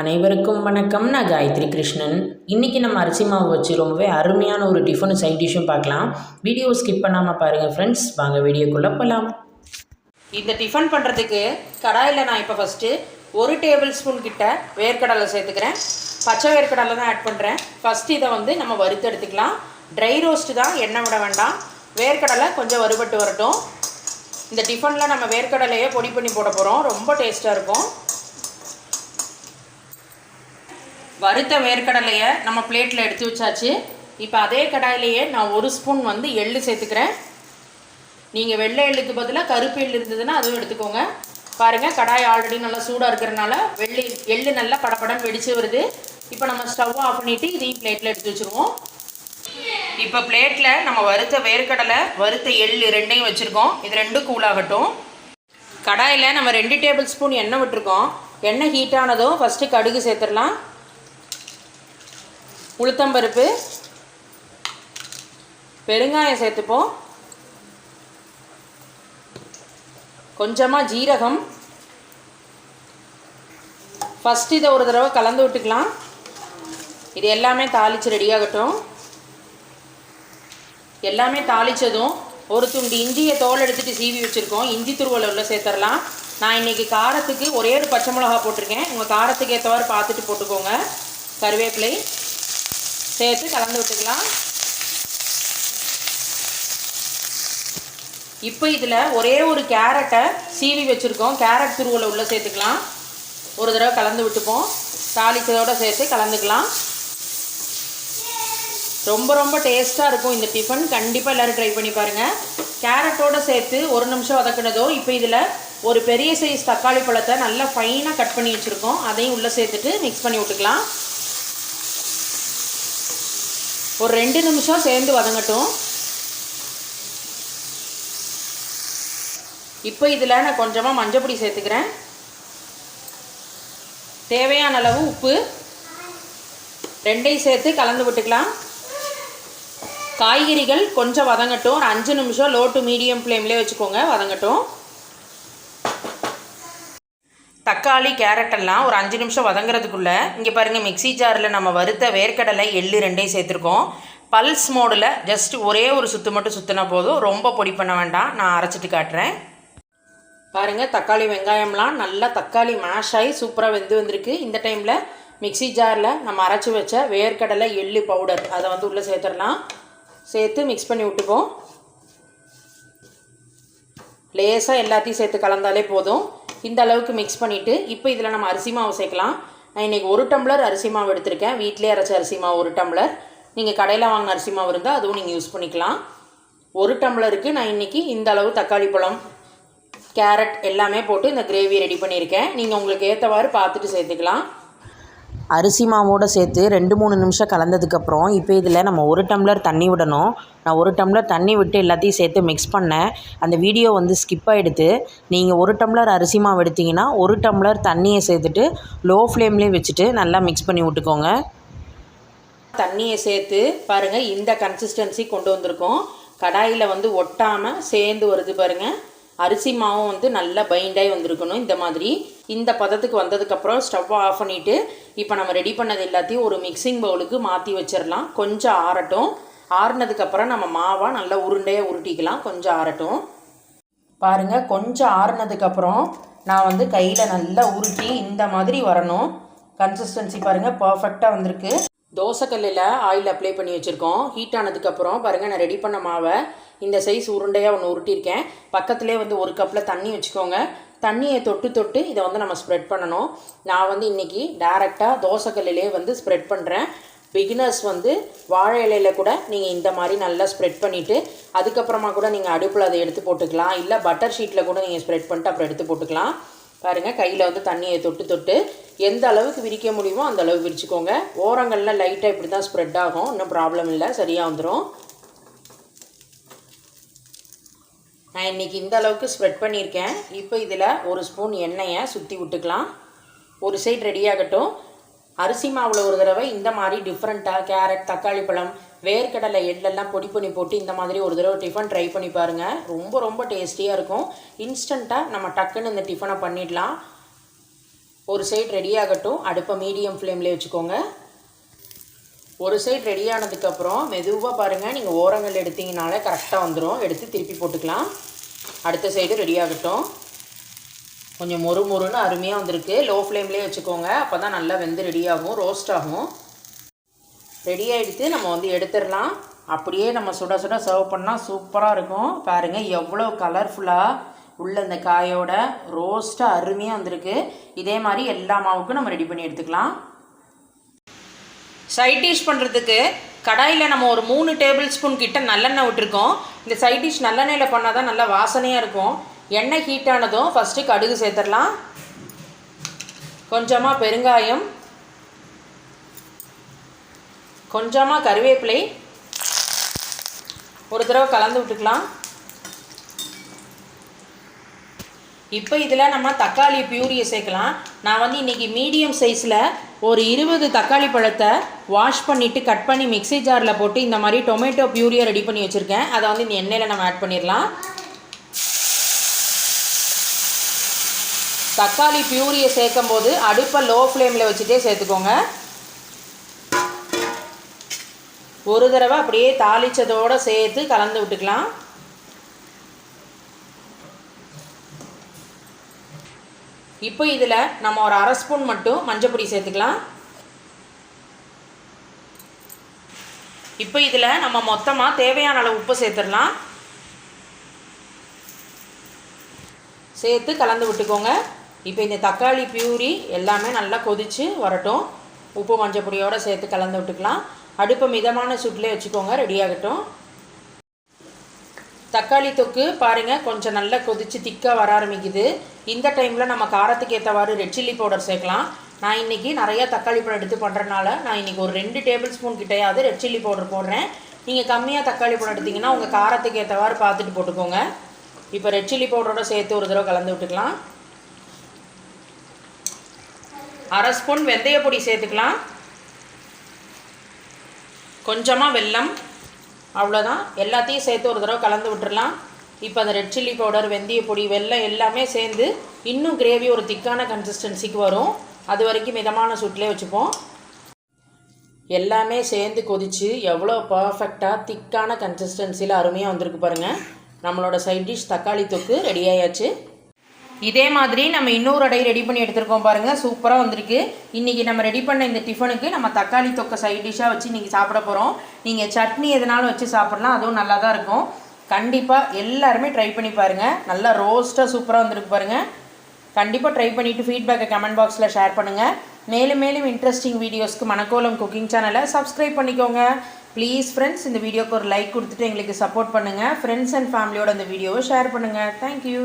அனைவருக்கும் வணக்கம். நான் காயத்ரி கிருஷ்ணன். இன்றைக்கி நம்ம அரிசி மாவு வச்சு ரொம்பவே அருமையான ஒரு டிஃபனும் சைட் டிஷ்ஷும் பார்க்கலாம். வீடியோ ஸ்கிப் பண்ணாமல் பாருங்கள் ஃப்ரெண்ட்ஸ் வாங்க வீடியோக்குள்ளே போகலாம் இந்த டிஃபன் பண்ணுறதுக்கு கடாயில் நான் இப்போ ஃபஸ்ட்டு ஒரு டேபிள் ஸ்பூன் கிட்ட வேர்க்கடலை சேர்த்துக்கிறேன். பச்சை வேர்க்கடலை தான் ஆட் பண்ணுறேன் ஃபஸ்ட்டு இதை வந்து நம்ம வறுத்து எடுத்துக்கலாம். ட்ரை ரோஸ்ட்டு தான் எண்ணெய் விட வேண்டாம். வேர்க்கடலை கொஞ்சம் வறுபட்டு வரட்டும். இந்த டிஃபனில் நம்ம வேர்க்கடலையே பொடி பண்ணி போட போகிறோம் ரொம்ப டேஸ்ட்டாக இருக்கும். வறுத்த வேர்க்கடலையை நம்ம பிளேட்டில் எடுத்து வச்சாச்சு. இப்போ அதே கடாயிலேயே நான் ஒரு ஸ்பூன் வந்து எள்ளு சேர்த்துக்கிறேன். நீங்கள் வெள்ளை எள்ளுக்கு பதிலாக கருப்பு எள்ளு இருந்ததுன்னா அதுவும் எடுத்துக்கோங்க. பாருங்கள் கடாய் ஆல்ரெடி நல்லா சூடாக இருக்கிறனால வெள்ளி எள்ளு நல்லா படப்படன்னு வெடிச்சு வருது. இப்போ நம்ம ஸ்டவ் ஆஃப் பண்ணிவிட்டு இதையும் பிளேட்டில் எடுத்து வச்சுருவோம். இப்போ பிளேட்டில் நம்ம வறுத்த வேர்க்கடலை வறுத்த எள்ளு ரெண்டையும் வச்சுருக்கோம். இது ரெண்டும் கூலாகட்டும் கடாயில் நம்ம ரெண்டு டேபிள் ஸ்பூன் எண்ணெய் விட்டுருக்கோம். எண்ணெய் ஹீட்டானதும் ஃபஸ்ட்டு கடுகு சேர்த்துடலாம். உளுத்தம்பருப்பு பெருங்காயம் சேர்த்துப்போம். கொஞ்சமாக ஜீரகம். ஃபஸ்ட்டு இதை ஒரு தடவை கலந்து விட்டுக்கலாம். இது எல்லாமே தாளித்து ரெடியாகட்டும் எல்லாமே தாளித்ததும் ஒரு துண்டு இஞ்சியை தோல் எடுத்துகிட்டு சீவி வச்சுருக்கோம். இஞ்சி துருவலை உள்ள சேர்த்துடலாம் நான் இன்றைக்கி காரத்துக்கு ஒரே ஒரு பச்சை மிளகா போட்டிருக்கேன். உங்கள் காரத்துக்கு ஏற்றவாறு பார்த்துட்டு போட்டுக்கோங்க. கருவேப்பிலை. சேர்த்து கலந்து விட்டுக்கலாம். இப்போ இதில் ஒரே ஒரு கேரட்டை சீவி வச்சுருக்கோம். கேரட் துருவலை உள்ளே சேர்த்துக்கலாம். ஒரு தடவை கலந்து விட்டுப்போம். தாளிச்சதோடு சேர்த்து கலந்துக்கலாம். ரொம்ப ரொம்ப டேஸ்ட்டாக இருக்கும் இந்த டிஃபன். கண்டிப்பாக எல்லோரும் ட்ரை பண்ணி பாருங்கள் கேரட்டோடு சேர்த்து ஒரு நிமிஷம் வதக்குனதோ இப்போ இதில் ஒரு பெரிய சைஸ் தக்காளி பழத்தை நல்லா ஃபைனாக கட் பண்ணி வச்சுருக்கோம். அதையும் உள்ளே சேர்த்துட்டு மிக்ஸ் பண்ணி விட்டுக்கலாம். ஒரு ரெண்டு நிமிஷம் சேர்ந்து வதங்கட்டும். இப்போ இதில் நான் கொஞ்சமாக மஞ்சப்பொடி சேர்த்துக்கிறேன். தேவையான அளவு உப்பு. ரெண்டையும் சேர்த்து கலந்து விட்டுக்கலாம். காய்கறிகள் கொஞ்சம் வதங்கட்டும். ஒரு அஞ்சு நிமிஷம் லோ டு மீடியம் ஃப்ளேம்லேயே வச்சுக்கோங்க. வதங்கட்டும். தக்காளி கேரட் எல்லாம் ஒரு அஞ்சு நிமிஷம் வதங்குறதுக்குள்ளே இங்கே பாருங்கள் மிக்ஸி ஜாரில் நம்ம வறுத்த வேர்க்கடலை எள்ளு ரெண்டையும் சேர்த்துருக்கோம். பல்ஸ் மோடில் ஜஸ்ட் ஒரே ஒரு சுத்து மட்டும் சுற்றினா போதும். ரொம்ப பொடி பண்ண வேண்டாம். நான் அரைச்சிட்டு காட்டுறேன். பாருங்கள் தக்காளி வெங்காயம்லாம் நல்லா தக்காளி மேஷ் ஆகி சூப்பராக வெந்து வந்திருக்கு. இந்த டைமில் மிக்ஸி ஜாரில் நம்ம அரைச்சி வச்ச வேர்க்கடலை எள்ளு பவுடர் அதை வந்து உள்ளே சேர்த்துடலாம். சேர்த்து மிக்ஸ் பண்ணி விட்டுப்போம். லேசாக எல்லாத்தையும் சேர்த்து கலந்தாலே போதும். இந்த அளவுக்கு மிக்ஸ் பண்ணிவிட்டு இப்போ இதில் நம்ம அரிசி மாவு சேர்க்கலாம். நான் இன்றைக்கி ஒரு டம்ளர் அரிசி மாவு எடுத்திருக்கேன். வீட்டிலே அரைச்ச அரிசி மாவு ஒரு டம்ளர் நீங்கள் கடையில் வாங்கின அரிசி மாவு இருந்தால் அதுவும் நீங்கள் யூஸ் பண்ணிக்கலாம். ஒரு டம்ளருக்கு நான் இன்றைக்கி இந்த அளவு தக்காளி பழம் கேரட் எல்லாமே போட்டு இந்த கிரேவி ரெடி பண்ணியிருக்கேன். நீங்கள் உங்களுக்கு ஏற்றவாறு பார்த்துட்டு சேர்த்துக்கலாம். அரிசி மாவோடு சேர்த்து ரெண்டு மூணு நிமிஷம் கலந்ததுக்கப்புறம் இப்போ இதில் நம்ம ஒரு டம்ளர் தண்ணி விடணும். நான் ஒரு டம்ளர் தண்ணி விட்டு எல்லாத்தையும் சேர்த்து மிக்ஸ் பண்ணேன். அந்த வீடியோ வந்து ஸ்கிப் ஆகிடுது நீங்கள் ஒரு டம்ளர் அரிசி மாவு எடுத்திங்கன்னா ஒரு டம்ளர் தண்ணியை சேர்த்துட்டு லோ ஃப்ளேம்லேயே வச்சுட்டு நல்லா மிக்ஸ் பண்ணி விட்டுக்கோங்க. தண்ணியை சேர்த்து பாருங்கள் இந்த கன்சிஸ்டன்சி கொண்டு வந்திருக்கோம். கடாயில் வந்து ஒட்டாமல் சேர்ந்து வருது பாருங்கள் அரிசி மாவும் வந்து நல்லா பைண்டாகி வந்திருக்கணும் இந்த மாதிரி. இந்த பதத்துக்கு வந்ததுக்கப்புறம் ஸ்டவ் ஆஃப் பண்ணிவிட்டு இப்போ நம்ம ரெடி பண்ணது எல்லாத்தையும் ஒரு மிக்சிங் பவுலுக்கு மாற்றி வச்சிடலாம் கொஞ்சம் ஆறட்டும். ஆறுனதுக்கப்புறம் நம்ம மாவாக நல்லா உருண்டையாக உருட்டிக்கலாம். கொஞ்சம் ஆறட்டும். பாருங்கள் கொஞ்சம் ஆறுனதுக்கப்புறம் நான் வந்து கையில் நல்லா உருட்டி இந்த மாதிரி வரணும். கன்சிஸ்டன்சி பாருங்கள் பர்ஃபெக்டாக வந்திருக்கு. தோசைக்கல்லில் ஆயில் அப்ளை பண்ணி வச்சுருக்கோம். ஹீட் ஆனதுக்கப்புறம் பாருங்கள் நான் ரெடி பண்ண மாவை இந்த சைஸ் உருண்டையாக ஒன்று உருட்டியிருக்கேன். பக்கத்துலேயே வந்து ஒரு கப்பில் தண்ணி வச்சுக்கோங்க. தண்ணியை தொட்டு தொட்டு இதை வந்து நம்ம ஸ்ப்ரெட் பண்ணணும். நான் வந்து இன்றைக்கி டேரெக்டாக தோசைக்கல்லிலே வந்து ஸ்ப்ரெட் பண்ணுறேன் பிகினர்ஸ் வந்து வாழை இலையில் கூட நீங்கள் இந்த மாதிரி நல்லா ஸ்ப்ரெட் பண்ணிவிட்டு அதுக்கப்புறமா கூட நீங்கள் அடுப்பில் அதை எடுத்து போட்டுக்கலாம். இல்லை பட்டர் ஷீட்டில் கூட நீங்கள் ஸ்ப்ரெட் பண்ணிட்டு அப்புறம் எடுத்து போட்டுக்கலாம். பாருங்கள் கையில் வந்து தண்ணியை தொட்டு தொட்டு எந்த அளவுக்கு விரிக்க முடியுமோ அந்த அளவுக்கு விரிச்சுக்கோங்க. ஓரங்கள்லாம் லைட்டாக இப்படி தான் ஸ்ப்ரெட் ஆகும். இன்னும் ப்ராப்ளம் இல்லை. சரியாக வந்துடும் நான் இன்றைக்கி இந்த அளவுக்கு ஸ்ப்ரெட் பண்ணியிருக்கேன். இப்போ இதில் ஒரு ஸ்பூன் எண்ணெயை சுற்றி விட்டுக்கலாம். ஒரு சைடு ரெடியாகட்டும் அரிசி மாவில் ஒரு தடவை இந்த மாதிரி டிஃப்ரெண்ட்டாக கேரட் தக்காளி பழம் வேர்க்கடலை எள்ளெல்லாம் பொடி பண்ணி போட்டு இந்த மாதிரி ஒரு தடவை டிஃபன் ட்ரை பண்ணி பாருங்கள் ரொம்ப ரொம்ப டேஸ்டியாக இருக்கும். இன்ஸ்டண்ட்டாக நம்ம டக்குன்னு இந்த டிஃபனை பண்ணிடலாம். ஒரு சைடு ரெடி ஆகட்டும். அடுப்பை மீடியம் ஃப்ளேம்லேயே வச்சுக்கோங்க. ஒரு சைடு ரெடி ஆனதுக்கப்புறம் மெதுவாக பாருங்கள் நீங்கள் ஓரங்கள் எடுத்தீங்கனாலே கரெக்டாக வந்துடும் எடுத்து திருப்பி போட்டுக்கலாம். அடுத்த சைடு ரெடி ஆகட்டும். கொஞ்சம் மொறு மொறுன்னு அருமையாக வந்திருக்கு. லோ ஃப்ளேம்லேயே வச்சுக்கோங்க. அப்போ தான் நல்லா வெந்து ரெடி ஆகும். ரோஸ்ட் ஆகும். ரெடி ஆகிடுத்து நம்ம வந்து எடுத்துடலாம். அப்படியே நம்ம சுட சுட சர்வ் பண்ணால் சூப்பராக இருக்கும். பாருங்கள் எவ்வளோ கலர்ஃபுல்லாக உள்ள இந்த காயோட ரோஸ்ட்டாக அருமையாக வந்திருக்கு. இதே மாதிரி எல்லா மாவுக்கும் நம்ம ரெடி பண்ணி எடுத்துக்கலாம். சைட் டிஷ் பண்ணுறதுக்கு கடாயில் நம்ம ஒரு மூணு டேபிள் ஸ்பூன் கிட்ட நல்லெண்ணெய் விட்டுருக்கோம். இந்த சைட் டிஷ் நல்லெண்ணெயில் பண்ணால் தான் நல்லா வாசனையாக இருக்கும். எண்ணெய் ஹீட்டானதும் ஃபஸ்ட்டு கடுகு சேர்த்துடலாம். கொஞ்சமாக பெருங்காயம் கொஞ்சமாக கருவேப்பிலை. ஒரு தடவை கலந்து விட்டுக்கலாம். இப்போ இதில் நம்ம தக்காளி பியூரியை சேர்க்கலாம். நான் வந்து இன்றைக்கி மீடியம் சைஸில் ஒரு இருபது தக்காளி பழத்தை வாஷ் பண்ணிவிட்டு கட் பண்ணி மிக்ஸி ஜாரில் போட்டு இந்த மாதிரி டொமேட்டோ பியூரியை ரெடி பண்ணி வச்சுருக்கேன். அதை வந்து இந்த எண்ணெயில் நம்ம ஆட் பண்ணிடலாம். தக்காளி பியூரியை சேர்க்கும் போது அடுப்பை லோ ஃப்ளேமில் வச்சுட்டே சேர்த்துக்கோங்க. ஒரு தடவை அப்படியே தாளித்ததோடு சேர்த்து கலந்து விட்டுக்கலாம். இப்போ இதில் நம்ம ஒரு அரை ஸ்பூன் மட்டும் மஞ்சப்பொடி சேர்த்துக்கலாம். இப்போ இதில் நம்ம மொத்தமாக தேவையான அளவு உப்பு சேர்த்துடலாம். சேர்த்து கலந்து விட்டுக்கோங்க. இப்போ இந்த தக்காளி பியூரி எல்லாமே நல்லா கொதித்து வரட்டும். உப்பு மஞ்சள் பொடியோடு சேர்த்து கலந்து விட்டுக்கலாம். அடுப்பை மிதமான சுட்டிலே வச்சுக்கோங்க ரெடி ஆகட்டும். தக்காளி தொக்கு பாருங்கள் கொஞ்சம் நல்லா கொதித்து திக்காக வர ஆரம்பிக்குது. இந்த டைமில் நம்ம காரத்துக்கு ஏற்றவாறு ரெட் சில்லி பவுடர் சேர்க்கலாம். நான் இன்றைக்கி நிறையா தக்காளி பழம் எடுத்து பண்ணுறனால நான் இன்றைக்கி ஒரு ரெண்டு டேபிள் ஸ்பூன் கிட்டையாவது ரெட் சில்லி பவுடர் போடுறேன். நீங்கள் கம்மியாக தக்காளி பழம் எடுத்திங்கன்னா உங்கள் காரத்துக்கு ஏற்றவாறு பார்த்துட்டு போட்டுக்கோங்க. இப்போ ரெட் சில்லி பவுடரோட சேர்த்து ஒரு தடவை கலந்து விட்டுக்கலாம். அரை ஸ்பூன் வெந்தய பொடி சேர்த்துக்கலாம். கொஞ்சமாக வெல்லம் அவ்வளோதான் எல்லாத்தையும் சேர்த்து ஒரு தடவை கலந்து விட்டுடலாம் இப்போ அந்த ரெட் சில்லி பவுடர் வெந்தய பொடி வெல்லம் எல்லாமே சேர்ந்து இன்னும் கிரேவி ஒரு திக்கான கன்சிஸ்டன்சிக்கு வரும். அது வரைக்கும் மிதமான சூட்டிலே வச்சுப்போம். எல்லாமே சேர்ந்து கொதித்து எவ்வளோ பர்ஃபெக்டாக திக்கான கன்சிஸ்டன்சியில் அருமையாக வந்திருக்கு பாருங்கள் நம்மளோட சைட் டிஷ் தக்காளி தொக்கு ரெடி ஆயாச்சு. இதே மாதிரி நம்ம இன்னொரு அடை ரெடி பண்ணி எடுத்துருக்கோம் பாருங்கள் சூப்பராக வந்திருக்கு. இன்றைக்கி நம்ம ரெடி பண்ண இந்த டிஃபனுக்கு நம்ம தக்காளி தொக்கை சைட் டிஷ்ஷாக வச்சு இன்றைக்கி சாப்பிட போகிறோம் நீங்கள் சட்னி எதனாலும் வச்சு சாப்பிட்லாம். அதுவும் நல்லா தான் இருக்கும். கண்டிப்பாக எல்லாருமே ட்ரை பண்ணி பாருங்கள் நல்லா ரோஸ்ட்டாக சூப்பராக வந்திருக்கு பாருங்கள் கண்டிப்பாக ட்ரை பண்ணிவிட்டு ஃபீட்பேக்கை கமெண்ட் பாக்ஸில் ஷேர் பண்ணுங்கள் மேலும் மேலும் இன்ட்ரெஸ்டிங் வீடியோஸ்க்கு மணக்கோலம் குக்கிங் சேனலை சப்ஸ்கிரைப் பண்ணிக்கோங்க. ப்ளீஸ் ஃப்ரெண்ட்ஸ் இந்த வீடியோக்கு ஒரு லைக் கொடுத்துட்டு எங்களுக்கு சப்போர்ட் பண்ணுங்கள் ஃப்ரெண்ட்ஸ் அண்ட் ஃபேமிலியோட இந்த வீடியோவை ஷேர் பண்ணுங்கள் தேங்க்யூ